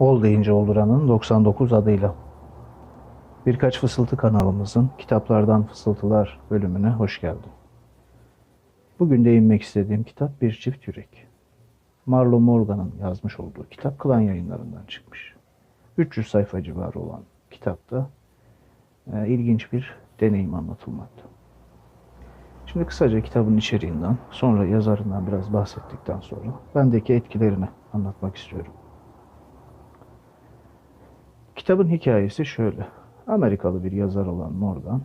Ol deyince olduranın 99 adıyla. Birkaç Fısıltı kanalımızın Kitaplardan Fısıltılar bölümüne hoş geldin. Bugün değinmek istediğim kitap Bir Çift Yürek. Marlo Morgan'ın yazmış olduğu kitap Klan yayınlarından çıkmış. 300 sayfa civarı olan kitapta e, ilginç bir deneyim anlatılmakta. Şimdi kısaca kitabın içeriğinden, sonra yazarından biraz bahsettikten sonra bendeki etkilerini anlatmak istiyorum. Kitabın hikayesi şöyle. Amerikalı bir yazar olan Morgan,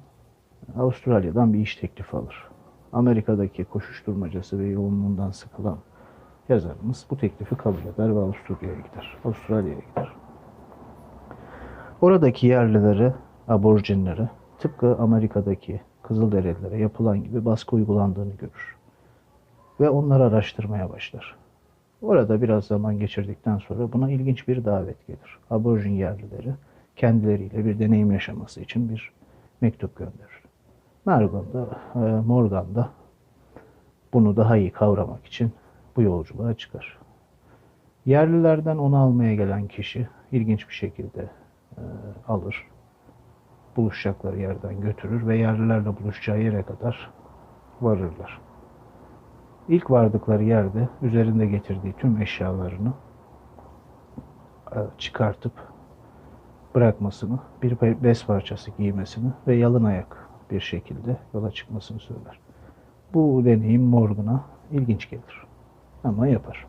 Avustralya'dan bir iş teklifi alır. Amerika'daki koşuşturmacası ve yoğunluğundan sıkılan yazarımız bu teklifi kabul eder ve Avusturya'ya gider. Avustralya'ya gider. Oradaki yerlilere, aborjinlere tıpkı Amerika'daki Kızılderililere yapılan gibi baskı uygulandığını görür. Ve onları araştırmaya başlar. Orada biraz zaman geçirdikten sonra buna ilginç bir davet gelir. Aborjin yerlileri kendileriyle bir deneyim yaşaması için bir mektup gönderir. Morgan da, e, Morgan da bunu daha iyi kavramak için bu yolculuğa çıkar. Yerlilerden onu almaya gelen kişi ilginç bir şekilde e, alır. Buluşacakları yerden götürür ve yerlilerle buluşacağı yere kadar varırlar. İlk vardıkları yerde üzerinde getirdiği tüm eşyalarını e, çıkartıp bırakmasını, bir bez parçası giymesini ve yalın ayak bir şekilde yola çıkmasını söyler. Bu deneyim Morgan'a ilginç gelir. Ama yapar.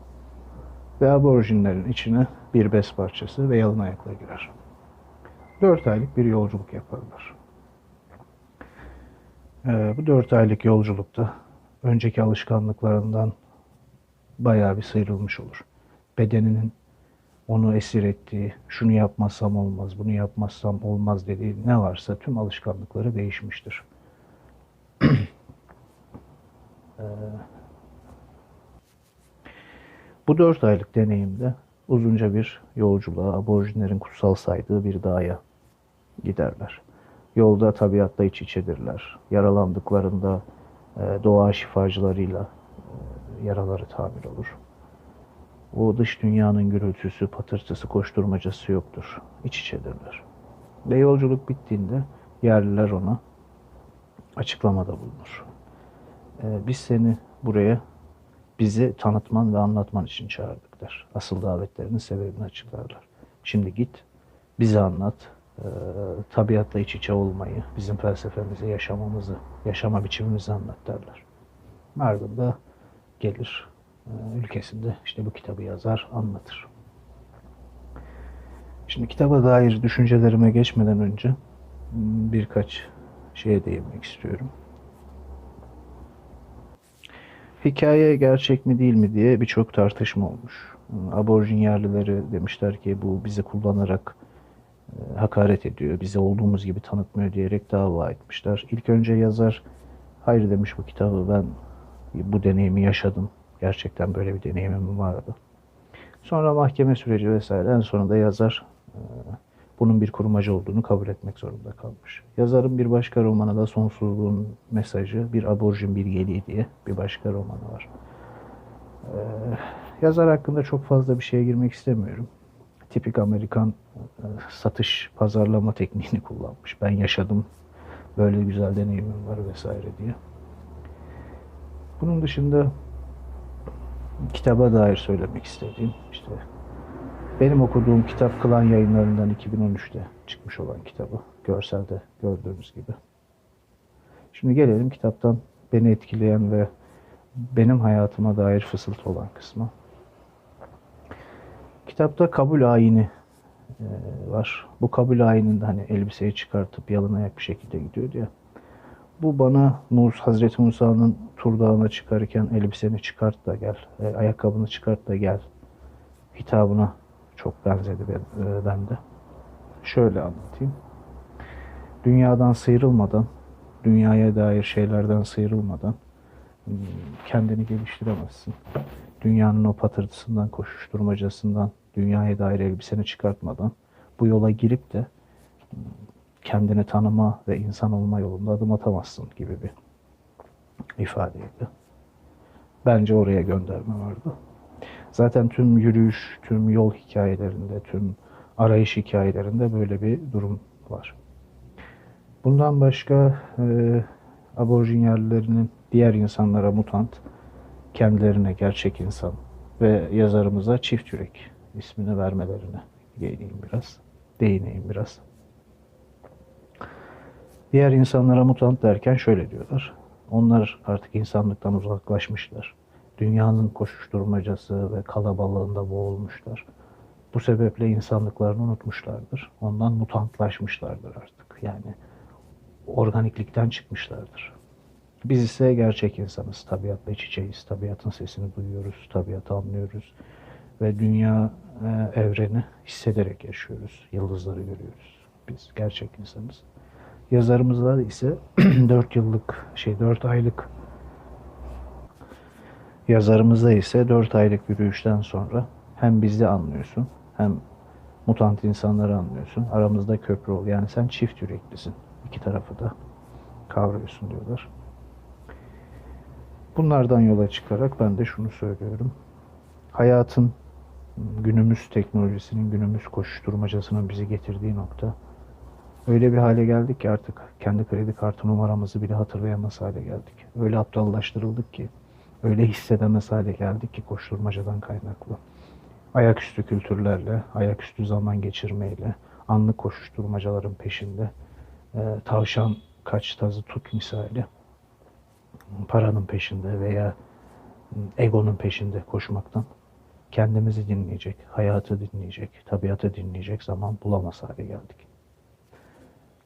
Ve aborjinlerin içine bir bez parçası ve yalın ayakla girer. Dört aylık bir yolculuk yaparlar. Ee, bu dört aylık yolculukta önceki alışkanlıklarından bayağı bir sıyrılmış olur. Bedeninin onu esir ettiği, şunu yapmazsam olmaz, bunu yapmazsam olmaz dediği ne varsa tüm alışkanlıkları değişmiştir. Ee, bu dört aylık deneyimde uzunca bir yolculuğa, aborjinlerin kutsal saydığı bir dağa giderler. Yolda tabiatla iç içedirler. Yaralandıklarında doğa şifacılarıyla e, yaraları tamir olur. O dış dünyanın gürültüsü, patırtısı, koşturmacası yoktur. İç içedirler. Ve yolculuk bittiğinde yerliler ona açıklamada bulunur. E, biz seni buraya bizi tanıtman ve anlatman için çağırdık der. Asıl davetlerinin sebebini açıklarlar. Şimdi git, bize anlat, e, tabiatla iç içe olmayı, bizim felsefemizi, yaşamamızı, yaşama biçimimizi anlat derler. Margın da gelir e, ülkesinde işte bu kitabı yazar, anlatır. Şimdi kitaba dair düşüncelerime geçmeden önce m, birkaç şeye değinmek istiyorum. Hikaye gerçek mi değil mi diye birçok tartışma olmuş. Aborjin yerlileri demişler ki bu bizi kullanarak hakaret ediyor, bizi olduğumuz gibi tanıtmıyor diyerek dava etmişler. İlk önce yazar hayır demiş bu kitabı ben bu deneyimi yaşadım. Gerçekten böyle bir deneyimim vardı. Sonra mahkeme süreci vesaire en sonunda yazar e, bunun bir kurmaca olduğunu kabul etmek zorunda kalmış. Yazarın bir başka romanı da Sonsuzluğun Mesajı, Bir Aborjin Bilgeliği diye bir başka romanı var. Ee, yazar hakkında çok fazla bir şeye girmek istemiyorum. Tipik Amerikan e, satış, pazarlama tekniğini kullanmış. Ben yaşadım, böyle güzel deneyimim var vesaire diye. Bunun dışında kitaba dair söylemek istediğim işte benim okuduğum kitap Klan yayınlarından 2013'te çıkmış olan kitabı. Görselde gördüğünüz gibi. Şimdi gelelim kitaptan beni etkileyen ve benim hayatıma dair fısıltı olan kısmı. Kitapta kabul ayini e, var. Bu kabul ayininde hani elbiseyi çıkartıp yalın ayak bir şekilde gidiyor ya. Bu bana Mus, Hazreti Musa'nın Tur Dağı'na çıkarken elbiseni çıkart da gel, e, ayakkabını çıkart da gel hitabına çok benzedi ben, e, bende. Şöyle anlatayım. Dünyadan sıyrılmadan, dünyaya dair şeylerden sıyrılmadan hmm, kendini geliştiremezsin. Dünyanın o patırtısından, koşuşturmacasından, dünyaya dair elbiseni çıkartmadan bu yola girip de kendini tanıma ve insan olma yolunda adım atamazsın gibi bir ifadeydi. Bence oraya gönderme vardı. Zaten tüm yürüyüş, tüm yol hikayelerinde, tüm arayış hikayelerinde böyle bir durum var. Bundan başka e, aborjin yerlilerinin diğer insanlara mutant, kendilerine gerçek insan ve yazarımıza çift yürek ismini vermelerine değineyim biraz. Değineyim biraz. Diğer insanlara mutant derken şöyle diyorlar. Onlar artık insanlıktan uzaklaşmışlar. Dünyanın koşuşturmacası ve kalabalığında boğulmuşlar. Bu sebeple insanlıklarını unutmuşlardır. Ondan mutantlaşmışlardır artık. Yani organiklikten çıkmışlardır. Biz ise gerçek insanız. Tabiatla iç içeyiz. Tabiatın sesini duyuyoruz. Tabiatı anlıyoruz. Ve dünya, e, evreni hissederek yaşıyoruz. Yıldızları görüyoruz. Biz gerçek insanız. Yazarımızda ise 4 yıllık, şey 4 aylık yazarımızda ise 4 aylık yürüyüşten sonra hem bizi anlıyorsun hem mutant insanları anlıyorsun. Aramızda köprü ol. Yani sen çift yüreklisin. İki tarafı da kavruyorsun diyorlar. Bunlardan yola çıkarak ben de şunu söylüyorum. Hayatın günümüz teknolojisinin, günümüz koşuşturmacasının bizi getirdiği nokta öyle bir hale geldik ki artık kendi kredi kartı numaramızı bile hatırlayamaz hale geldik. Öyle aptallaştırıldık ki, öyle hissedemez hale geldik ki koşturmacadan kaynaklı. Ayaküstü kültürlerle, ayaküstü zaman geçirmeyle, anlık koşuşturmacaların peşinde, e, tavşan kaç tazı tut misali, paranın peşinde veya egonun peşinde koşmaktan kendimizi dinleyecek, hayatı dinleyecek, tabiatı dinleyecek zaman bulamaz hale geldik.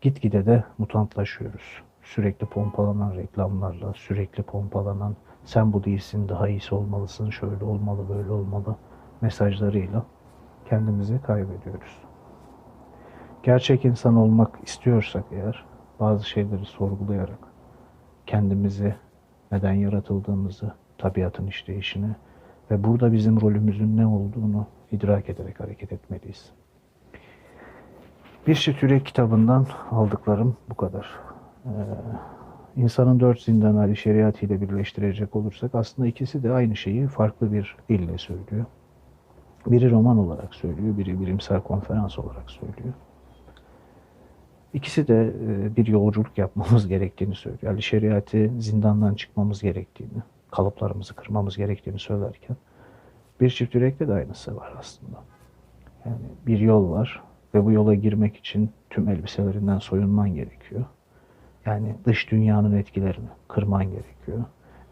Gitgide de mutantlaşıyoruz. Sürekli pompalanan reklamlarla, sürekli pompalanan sen bu değilsin, daha iyisi olmalısın, şöyle olmalı, böyle olmalı mesajlarıyla kendimizi kaybediyoruz. Gerçek insan olmak istiyorsak eğer bazı şeyleri sorgulayarak kendimizi, neden yaratıldığımızı, tabiatın işleyişini ve burada bizim rolümüzün ne olduğunu idrak ederek hareket etmeliyiz. Bir Şitürek kitabından aldıklarım bu kadar. Ee, insanın dört zindan hali şeriatı ile birleştirecek olursak aslında ikisi de aynı şeyi farklı bir dille söylüyor. Biri roman olarak söylüyor, biri bilimsel konferans olarak söylüyor. İkisi de e, bir yolculuk yapmamız gerektiğini söylüyor. Yani şeriatı zindandan çıkmamız gerektiğini, kalıplarımızı kırmamız gerektiğini söylerken bir çift yürekte de aynısı var aslında. Yani bir yol var ve bu yola girmek için tüm elbiselerinden soyunman gerekiyor. Yani dış dünyanın etkilerini kırman gerekiyor.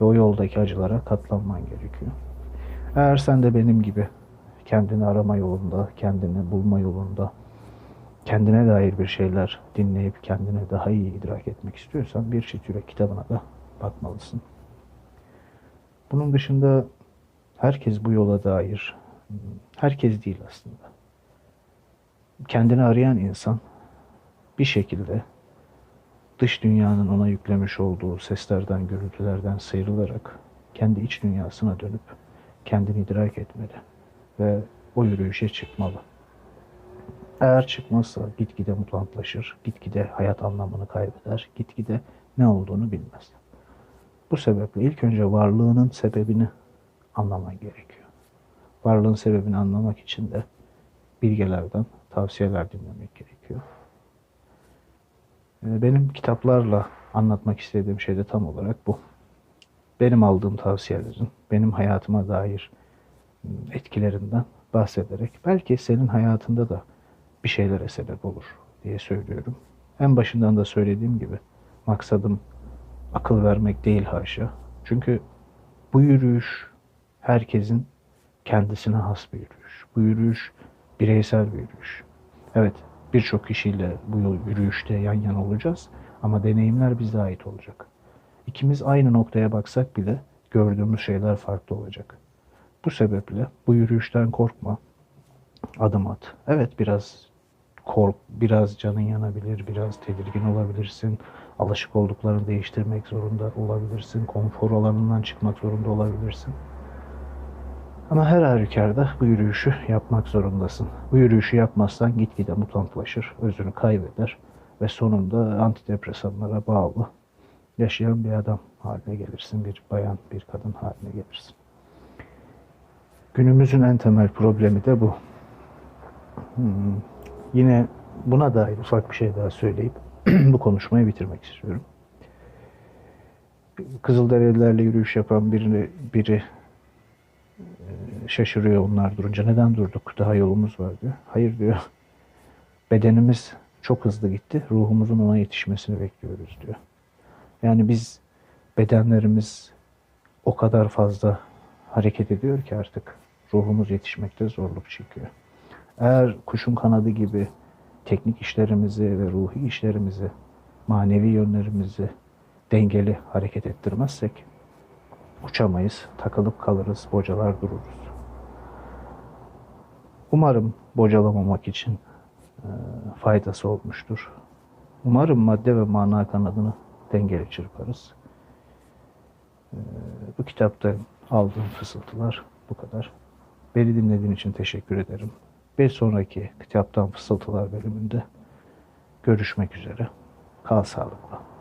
Ve o yoldaki acılara katlanman gerekiyor. Eğer sen de benim gibi kendini arama yolunda, kendini bulma yolunda, kendine dair bir şeyler dinleyip kendine daha iyi idrak etmek istiyorsan bir çift yürek kitabına da bakmalısın. Bunun dışında herkes bu yola dair, herkes değil aslında. Kendini arayan insan bir şekilde dış dünyanın ona yüklemiş olduğu seslerden, gürültülerden sıyrılarak kendi iç dünyasına dönüp kendini idrak etmeli ve o yürüyüşe çıkmalı. Eğer çıkmazsa gitgide mutantlaşır, gitgide hayat anlamını kaybeder, gitgide ne olduğunu bilmez. Bu sebeple ilk önce varlığının sebebini anlaman gerekiyor. Varlığın sebebini anlamak için de bilgelerden tavsiyeler dinlemek gerekiyor. Ee, benim kitaplarla anlatmak istediğim şey de tam olarak bu. Benim aldığım tavsiyelerin, benim hayatıma dair etkilerinden bahsederek belki senin hayatında da bir şeylere sebep olur diye söylüyorum. En başından da söylediğim gibi maksadım akıl vermek değil haşa. Çünkü bu yürüyüş herkesin kendisine has bir yürüyüş. Bu yürüyüş bireysel bir yürüyüş. Evet birçok kişiyle bu yürüyüşte yan yana olacağız ama deneyimler bize ait olacak. İkimiz aynı noktaya baksak bile gördüğümüz şeyler farklı olacak. Bu sebeple bu yürüyüşten korkma. Adım at. Evet biraz kork, biraz canın yanabilir, biraz tedirgin olabilirsin. Alışık olduklarını değiştirmek zorunda olabilirsin. Konfor alanından çıkmak zorunda olabilirsin. Ama her halükarda bu yürüyüşü yapmak zorundasın. Bu yürüyüşü yapmazsan gitgide mutantlaşır, özünü kaybeder ve sonunda antidepresanlara bağlı yaşayan bir adam haline gelirsin. Bir bayan, bir kadın haline gelirsin. Günümüzün en temel problemi de bu. Hmm, Yine buna dair ufak bir şey daha söyleyip bu konuşmayı bitirmek istiyorum. Kızılderililerle yürüyüş yapan birini, biri e, şaşırıyor onlar durunca. Neden durduk? Daha yolumuz var diyor. Hayır diyor. Bedenimiz çok hızlı gitti. Ruhumuzun ona yetişmesini bekliyoruz diyor. Yani biz bedenlerimiz o kadar fazla hareket ediyor ki artık ruhumuz yetişmekte zorluk çekiyor. Eğer kuşun kanadı gibi teknik işlerimizi ve ruhi işlerimizi, manevi yönlerimizi dengeli hareket ettirmezsek uçamayız, takılıp kalırız, bocalar dururuz. Umarım bocalamamak için e, faydası olmuştur. Umarım madde ve mana kanadını dengeli çırparız. E, bu kitapta aldığım fısıltılar bu kadar. Beni dinlediğin için teşekkür ederim. Bir sonraki kitaptan fısıltılar bölümünde görüşmek üzere. Kal sağlıklı.